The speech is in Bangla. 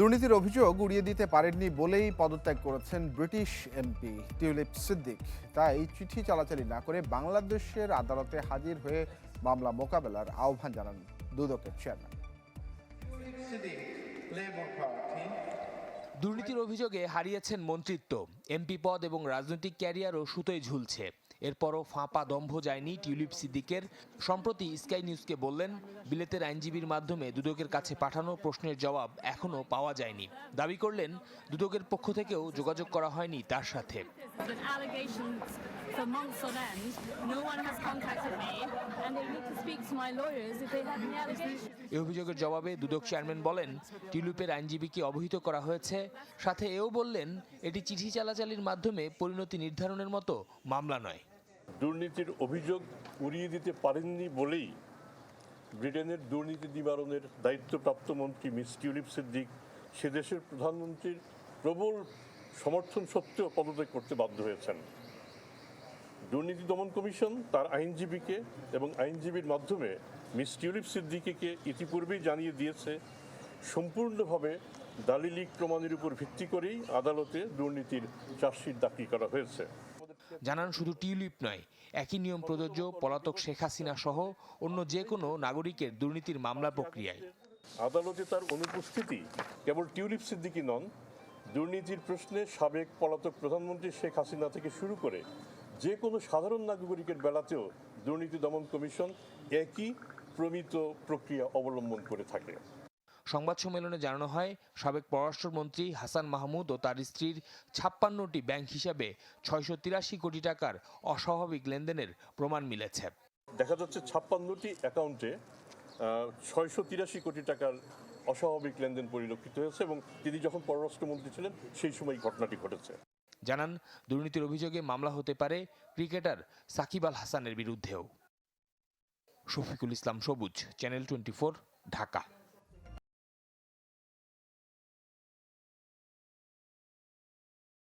দুর্নীতির অভিযোগ উড়িয়ে দিতে পারেননি বলেই পদত্যাগ করেছেন ব্রিটিশ এমপি টিউলিপ সিদ্দিক। তাই চিঠি চালাচালি না করে বাংলাদেশের আদালতে হাজির হয়ে মামলা মোকাবেলার আহ্বান জানান দুদকের চেয়ারম্যান। দুর্নীতির অভিযোগে হারিয়েছেন মন্ত্রিত্ব। এমপি পদ এবং রাজনৈতিক ক্যারিয়ারও সুতোয় ঝুলছে। এরপরও ফাঁপা দম্ভ যায়নি টিউলিপ সিদ্দিকের সম্প্রতি স্কাই নিউজকে বললেন বিলেতের আইনজীবীর মাধ্যমে দুদকের কাছে পাঠানো প্রশ্নের জবাব এখনও পাওয়া যায়নি দাবি করলেন দুদকের পক্ষ থেকেও যোগাযোগ করা হয়নি তার সাথে been allegations for months on end. No one has contacted me, and they need to speak to my lawyers if they have any allegations. এই অভিযোগের জবাবে দুদক চেয়ারম্যান বলেন টিউলিপের আইনজীবীকে অবহিত করা হয়েছে সাথে এও বললেন এটি চিঠি চালাচালির মাধ্যমে পরিণতি নির্ধারণের মতো মামলা নয় দুর্নীতির অভিযোগ উড়িয়ে দিতে পারেননি বলেই ব্রিটেনের দুর্নীতি নিবারণের দায়িত্বপ্রাপ্ত মন্ত্রী মিস টিউলিপ সিদ্দিক সে দেশের প্রধানমন্ত্রীর প্রবল সমর্থন সত্ত্বেও পদত্যাগ করতে বাধ্য হয়েছেন। দুর্নীতি দমন কমিশন তার আইনজীবীকে এবং আইনজীবীর মাধ্যমে মিস টিউলিপ সিদ্দিকিকে ইতিপূর্বেই জানিয়ে দিয়েছে, সম্পূর্ণভাবে দালিলিক প্রমাণের উপর ভিত্তি করেই আদালতে দুর্নীতির চার্জশিট দাখিল করা হয়েছে। জানান শুধু টিউলিপ নয়, একই নিয়ম প্রযোজ্য পলাতক শেখ হাসিনা সহ অন্য যে কোনো নাগরিকের দুর্নীতির মামলা প্রক্রিয়ায়। আদালতে তার অনুপস্থিতি কেবল টিউলিপ সিদ্দিকি নন, দুর্নীতির প্রশ্নে সাবেক পলাতক প্রধানমন্ত্রী শেখ হাসিনা থেকে শুরু করে যে কোনো সাধারণ নাগরিকের বেলাতেও দুর্নীতি দমন কমিশন একই প্রমিত প্রক্রিয়া অবলম্বন করে থাকে। সংবাদ সম্মেলনে জানানো হয় সাবেক পররাষ্ট্রমন্ত্রী হাসান মাহমুদ ও তার স্ত্রীর ছাপ্পান্নটি ব্যাংক হিসাবে ছয়শো তিরাশি কোটি টাকার অস্বাভাবিক লেনদেনের প্রমাণ মিলেছে। দেখা যাচ্ছে ছাপ্পান্নটি অ্যাকাউন্টে ছয়শো তিরাশি কোটি টাকার অস্বাভাবিক লেনদেন পরিলক্ষিত হয়েছে এবং তিনি যখন পররাষ্ট্রমন্ত্রী ছিলেন সেই সময় ঘটনাটি ঘটেছে। জানান দুর্নীতির অভিযোগে মামলা হতে পারে ক্রিকেটার সাকিব আল হাসানের বিরুদ্ধেও। শফিকুল ইসলাম সবুজ চ্যানেল টোয়েন্টি ঢাকা।